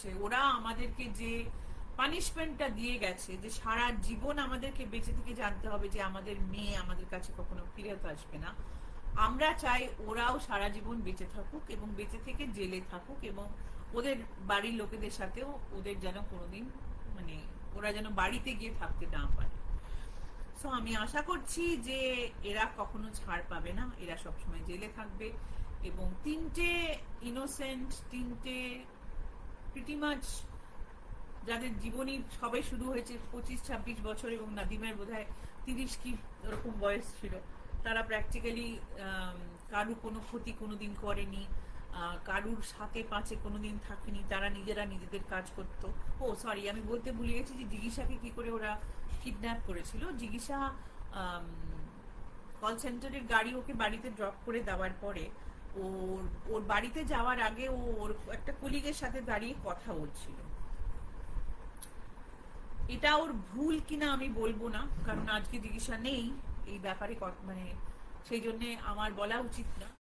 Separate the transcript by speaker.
Speaker 1: হচ্ছে। ওরা আমাদেরকে যে পানিশমেন্টটা দিয়ে গেছে, যে সারা জীবন আমাদেরকে বেঁচে থেকে জানতে হবে যে আমাদের মেয়ে আমাদের কাছে কখনো ফিরত আসবে না। আমরা চাই ওরাও সারা জীবন বেঁচে থাকুক এবং বেঁচে থেকে জেলে থাকুক এবং ওদের বাড়ির লোকেদের সাথেও ওদের যেন কোনোদিন মানে ওরা যেন বাড়িতে গিয়ে থাকতে না পারে। সো আমি আশা করছি যে এরা কখনো ছাড় পাবে না। এরা সবসময় জেলে থাকবে এবং তিনটে ইনোসেন্ট তিনটে প্রিটিমাচ যাদের জীবনী সবে শুরু হয়েছে পঁচিশ, ছাব্বিশ বছর এবং নাদিমের বোধ হয় তিরিশ কি ওরকম বয়স ছিল। তারা প্র্যাকটিক্যালি কারু কোনো ক্ষতি কোনোদিন করেনি কারুর সাথে পাঁচে কোনোদিন থাকেনি, তারা নিজেরা নিজেদের কাজ করতো। ও সরি আমি বলতে ভুলে গেছি যে জিজ্ঞাসাকে কি করে ওরা কিডন্যাপ করেছিল। জিজ্ঞাসা কল সেন্টারের গাড়ি ওকে বাড়িতে ড্রপ করে দেওয়ার পরে ওর ওর বাড়িতে যাওয়ার আগে ও ওর একটা কলিগের সাথে দাঁড়িয়ে কথা বলছিল। এটা ওর ভুল কিনা আমি বলব না, কারণ আজকে জিজ্ঞাসা নেই এই ব্যাপারে মানে সেই জন্য আমার বলা উচিত না।